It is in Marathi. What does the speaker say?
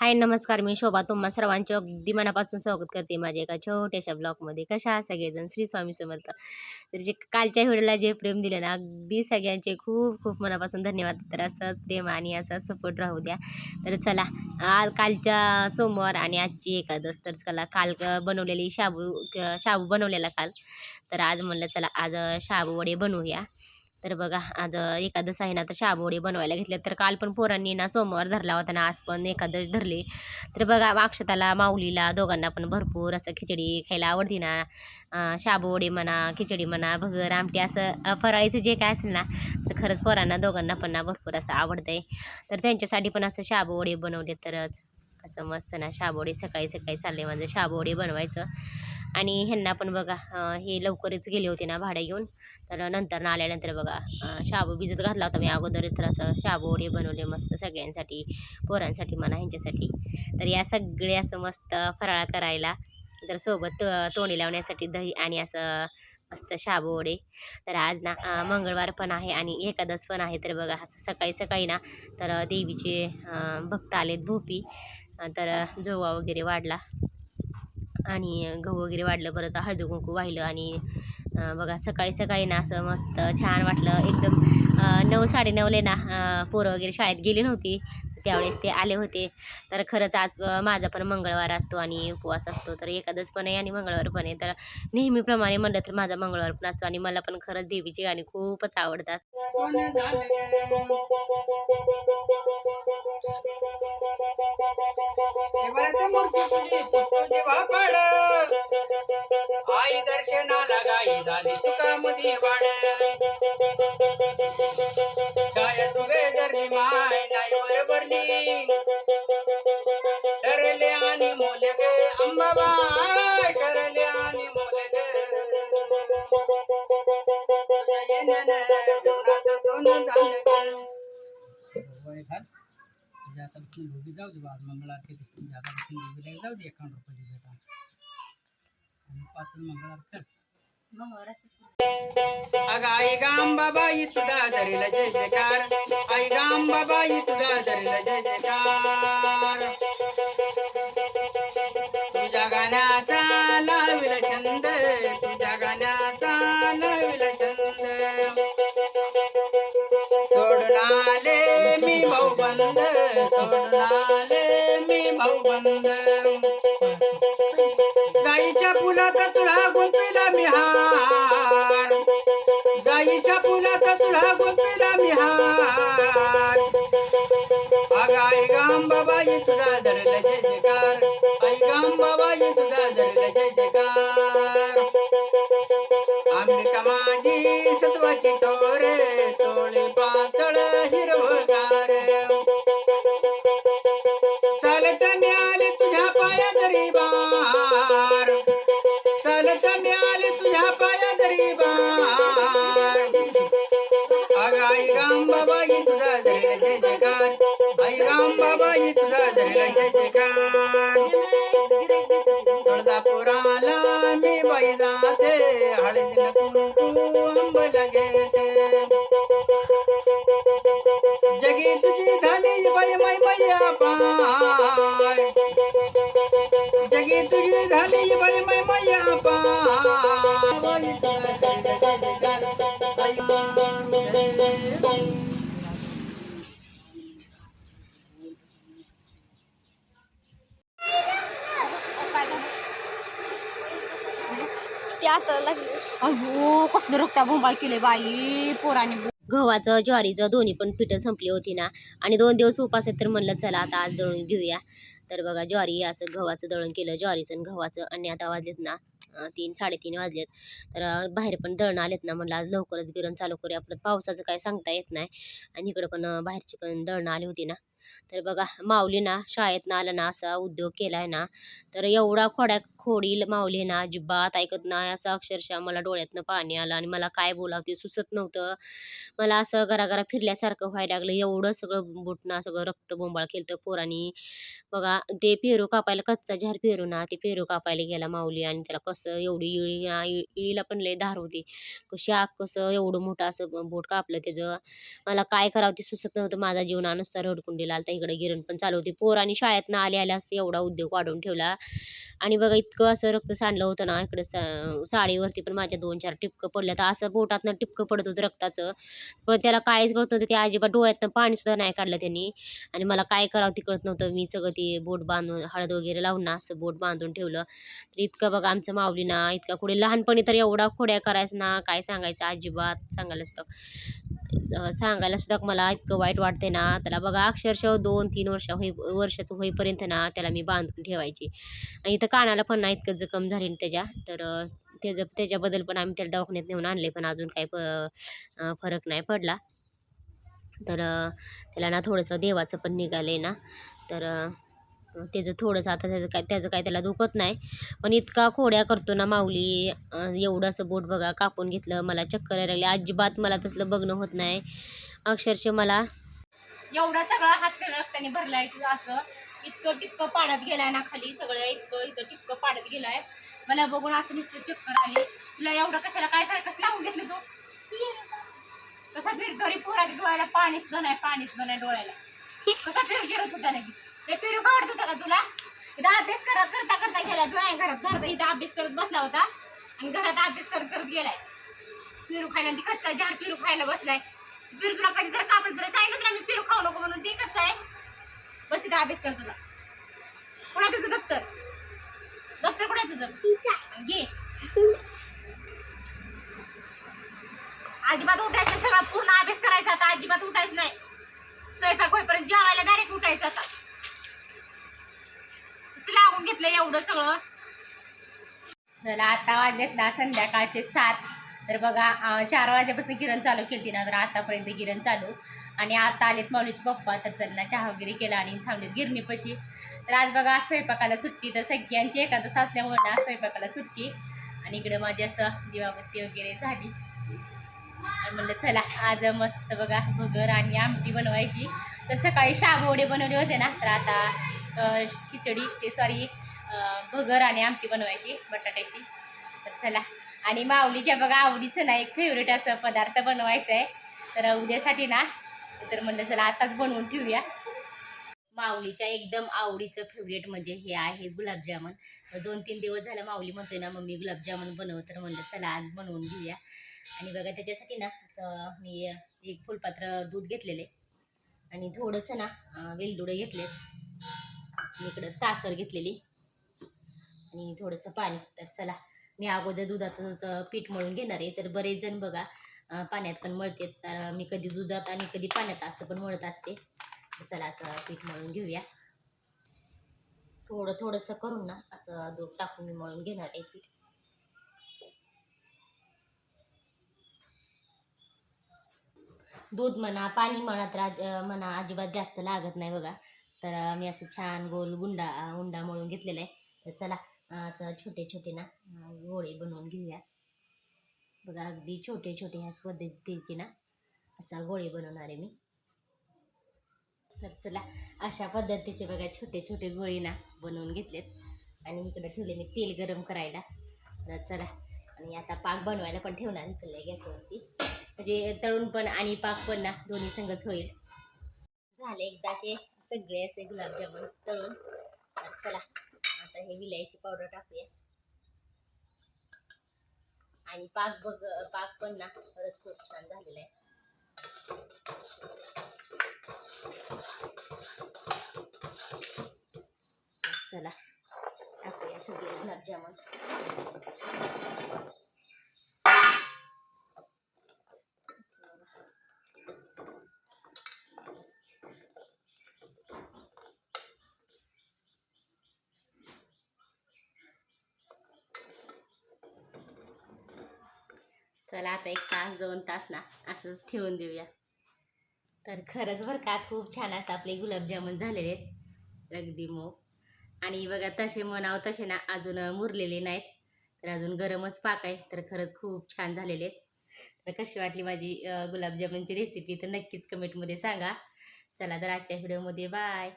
हाय नमस्कार. मी शोभा. तुम्हा सर्वांचे अगदी मनापासून स्वागत करते माझ्या एका छोट्याशा ब्लॉगमध्ये. कशा सगळेजण? श्री स्वामी समर्थ. तर जे कालच्या व्हिडिओला जे प्रेम दिलं ना अगदी सगळ्यांचे खूप खूप मनापासून धन्यवाद. तर असंच प्रेम आणि असा सपोर्ट राहू द्या. तर चला आज कालच्या सोमवार आणि आजची एकादश तर चला काल क- बनवलेली शाबू शाबू बनवलेला काल. तर आज म्हणलं चला आज शाबू वडे बनवूया. तर बघा आज एकादश आहे ना तर शाबू बनवायला घेतले. तर काल पण पोरांनी ना सोमवार धरला होता ना आज पण एकादश धरली. तर बघा अक्षताला माऊलीला दोघांना पण भरपूर असं खिचडी खायला आवडते ना. अं, म्हणा खिचडी म्हणा भगर आमटी असं फराळीचं जे काय असेल ना तर खरंच पोरांना दोघांना पण ना भरपूर असं आवडतंय. तर त्यांच्यासाठी पण असं शाबूवडे बनवले तरच. असं मस्त ना शाबूवडे सकाळी सकाळी चालले माझं शाबूवडे बनवायचं. आणि ह्यांना पण बघा हे लवकरच गेले होते ना भाडं घेऊन. तर नंतर ना आल्यानंतर बघा शाबू भिजत घातला होता मी अगोदरच. तर असं शाबू वडे बनवले मस्त सगळ्यांसाठी पोरांसाठी म्हणा ह्यांच्यासाठी. तर या सगळे असं मस्त फराळा करायला. तर सोबत तो- तोंडी लावण्यासाठी दही आणि असं मस्त शाबू वडे. तर आज ना मंगळवार पण आहे आणि एकादश पण आहे. तर बघा असं सकाळी सकाळी ना तर देवीचे भक्त आलेत भोपी. तर जोवा वगैरे वाढला. आणि गहू वगैरे वाढलं परत हळदी कुंकू वाहिलं आणि बघा सकाळी सकाळी ना असं मस्त छान वाटलं. एकदम नऊ साडेनऊले ना पोरं वगैरे शाळेत गेली नव्हती. त्यावेळेस ते आले होते. तर खरंच आज माझा पण मंगळवार असतो आणि उपवास असतो. तर एकादश पण आहे आणि मंगळवार पण आहे. तर नेहमीप्रमाणे म्हणलं तर माझा मंगळवार पण असतो आणि मला पण खरंच देवीची गाणी खूपच आवडतात. आई दर्शनाला गाई झाली सुखामध्ये वाढ जाऊ दे आज मंगळवार किती जाऊ दे एकावन्न रुपयाची भेटा आणि पाच मंगळवार कर अग आई तुझा जय जयकार आई गाम तुझा जय जयकार तुझ्या गाण्याचा छंद म्हणाले मी भाऊबंद गाईच्या फुलात तुला गुंपिला मी हार. गाईच्या फुलात तुला गुंपिला मी हार. अग आई गाम बाबाई तुझा धरला जय जयकार. आई गाम बाबा ये तुझा धरला जय जयकार. आम्ही कमाजी सत्वाची तोरे तोळी पातळ हिर राम बाबाई तुझा धरला जय जयकार तुळजापुराला मी बाई जाते हळदीला कुंकू आंबल घेते जगी तुझी झाली बाई माय मैया पाय जगी अयो कसलं रक्ता बोंबाळ केले बाई पोराने गव्हाचं ज्वारीचं दोन्ही पण पिठं संपली होती ना. आणि दोन दिवस उपास आहेत तर म्हणलं चला आता आज दळून घेऊया. तर बघा ज्वारी असं गव्हाचं दळण केलं ज्वारीचं आणि गव्हाचं. आणि आता वाजलेत ना तीन साडेतीन वाजलेत. तर बाहेर पण दळण आलेत ना म्हणलं आज लवकरच गिरण चालू करूया. आपलं पावसाचं काय सांगता येत नाही. आणि इकडं पण बाहेरची पण दळणं आली होती ना. तर बघा माऊली ना शाळेतनं आलं ना असा उद्योग केला आहे ना. तर एवढा खोड्या खोडील माऊली ना अजिबात ऐकत नाही. असं अक्षरशः मला डोळ्यातनं पाणी आलं आणि मला काय बोलावं ते सुचत नव्हतं. मला असं घराघरा फिरल्यासारखं व्हायला लागलं. एवढं सगळं बुटणं सगळं रक्त बोंबाळ केलं पोरांनी. बघा ते पेरू कापायला कच्चा झार पेरू ना ते पेरू कापायला गेला माऊली आणि त्याला कसं एवढी इळी ना इळीला पण लय धार होती. कशी आग कसं एवढं मोठं असं बोट कापलं त्याचं. मला काय करावं ते सुचत नव्हतं. माझा जीवना नुसता रडकुंडीला आलता. इकडे गिरण पण चालू होती. पोर शाळेतनं आले आले असं एवढा उद्योग वाढवून ठेवला. आणि बघा इतकं इतकं असं रक्त सांडलं होतं ना इकडे सा- साडीवरती पण माझ्या दोन चार टिपकं पडल्या तर असं बोटातनं टिपकं पडत होतं रक्ताचं. पण त्याला काहीच कळत नव्हतं. ते अजिबात डोळ्यातनं पाणीसुद्धा नाही काढलं त्यांनी. आणि मला काय करावं ते कळत नव्हतं. मी सगळं ते बोट बांधून हळद वगैरे लावून ना असं बोट बांधून ठेवलं. तर इतकं बघा आमचं माऊली ना इतका कुठे लहानपणी तर एवढा खोड्या करायचं ना काय सांगायचं? अजिबात सांगायला सुद्धा सांगायला सुद्धा मला इतकं वाईट वाटते ना. त्याला बघा अक्षरशः दोन तीन वर्ष होई वर्षाचं होईपर्यंत ना त्याला मी बांधून ठेवायची. आणि इथं कानाला पण ना इतकं जखम झाली ना त्याच्या. तर त्याचं त्याच्याबद्दल पण आम्ही त्याला दवाखान्यात नेऊन आणले पण अजून काही प फरक नाही पडला. तर त्याला ना थोडंसं देवाचं पण निघालं आहे ना. तर त्याचं थोडंसं आता त्याचं काय त्याचं काय त्याला दुखत नाही. पण इतका खोड्या करतो ना माऊली एवढं असं बोट बघा कापून घेतलं मला चक्कर यायला लागली. अजिबात मला तसलं बघणं होत नाही. अक्षरशः मला एवढा सगळा हात रक्ताने भरलाय तुझं असं इतकं टिपकं पाण्यात गेलाय ना खाली सगळं इतकं इथं टिपकं पाण्यात गेलाय. मला बघून असं नुसतं चक्कर आली. तुला एवढं कशाला काय काय कसं लावून घेतलं तू? कसा फिर घरी पोरात डोळ्याला पाणी सुद्धा नाही पाणी सुद्धा नाही डोळ्याला. कसा फिर गिरत होता नाही ते फिरू काढतो का तुला. इथं अभ्यास करत करता करता गेला डोळ्या घरात घरात इथं अभ्यास करत बसला होता आणि घरात अभ्यास करत करत गेलाय. पेरू खायला ती कच्चा जार पेरू खायला बसलाय. पेरू तुला कधी तर कापड तुला सांगितलं ना मी पेरू खाऊ नको म्हणून ते कच्चा आहे. बस इथं अभ्यास कर तुला. कुठे तुझं दप्तर? दप्तर कुठे आहे तुझं? घे. अजिबात उठायचं सगळा पूर्ण अभ्यास करायचा आता अजिबात उठायचं नाही. स्वयंपाक होईपर्यंत जेवायला डायरेक्ट उठायचं आता. घेतलं एवढं सगळं? चला आता वाजलेत ना संध्याकाळचे सात. तर बघा चार वाजेपासून किरण चालू केली ना तर आतापर्यंत किरण चालू. आणि आता आलेत माऊलीचे पप्पा तर त्यांना चहा वगैरे केला आणि थांबलेत गिरणीपाशी. तर आज बघा आज स्वयंपाकाला सुट्टी तर सगळ्यांची एकादस असल्यामुळे ना स्वयंपाकाला सुट्टी. आणि इकडं माझी असं दिवाबत्ती वगैरे झाली. आणि म्हणलं चला आज मस्त बघा भगर आणि आमटी बनवायची. तर सकाळी शाबोडे बनवले होते ना तर आता खिचडी ते सॉरी भगर आणि आमटी बनवायची बटाट्याची. तर चला. आणि माऊलीच्या बघा आवडीचं ना एक फेवरेट असं पदार्थ बनवायचं आहे तर उद्यासाठी ना तर म्हणलं चला आताच बनवून ठेवूया. माऊलीच्या एकदम आवडीचं फेवरेट म्हणजे हे आहे गुलाबजामुन. दोन तीन दिवस झालं माऊली म्हणतोय ना मम्मी गुलाबजामुन बनव. तर म्हणलं चला आज बनवून घेऊया. आणि बघा त्याच्यासाठी ना असं मी एक फुलपात्र दूध घेतलेले. आणि थोडंसं ना वेलदुडं घेतले इकडं साखर घेतलेली. आणि थोडंसं पाणी. तर चला मी अगोदर दुधाचं पीठ मळून घेणार आहे. तर बरेच जण बघा पाण्यात पण मळते तर मी कधी दुधात आणि कधी पाण्यात असं पण मळत असते. चला असं पीठ मळून घेऊया. थोडं थोडंसं करून ना असं दूध टाकून मी मळून घेणार आहे पीठ. दूध म्हणा पाणी म्हणा तर आज- म्हणा अजिबात जास्त लागत नाही बघा. तर मी असं छान गोल गुंडा उंडा मळून घेतलेला आहे. तर चला असं छोटे छोटे ना गोळे बनवून घेऊया. बघा अगदी छोटे छोटे ह्या पद्धतीचे ना असा गोळे बनवणार आहे मी. तर चला अशा पद्धतीचे बघा छोटे छोटे गोळे ना बनवून घेतलेत. आणि इकडे ठेवले मी तेल गरम करायला. तर चला आणि आता पाक बनवायला पण ठेवणार इकडल्या गॅसवरती. म्हणजे तळून पण आणि पाक पण ना दोन्ही संगच होईल. झाले एकदाचे सगळे असे गुलाबजामुन तळून. तर चला आता हे विलायची पावडर टाकूया. आणि पाक बघ पाक पण ना खरंच खूप छान झालेला आहे चला टाकूया सगळे गुलाबजामुन चला आता एक तास दोन तास ना असंच ठेवून देऊया. तर खरंच बरं का खूप छान असं आपले गुलाबजामुन झालेले आहेत. अगदी मग आणि बघा तसे म्हणावं तसे ना अजून मुरलेले नाहीत. तर अजून गरमच पाक आहे तर खरंच खूप छान झालेले आहेत. तर कशी वाटली माझी गुलाबजामुनची रेसिपी तर नक्कीच कमेंटमध्ये सांगा. चला तर आजच्या व्हिडिओमध्ये बाय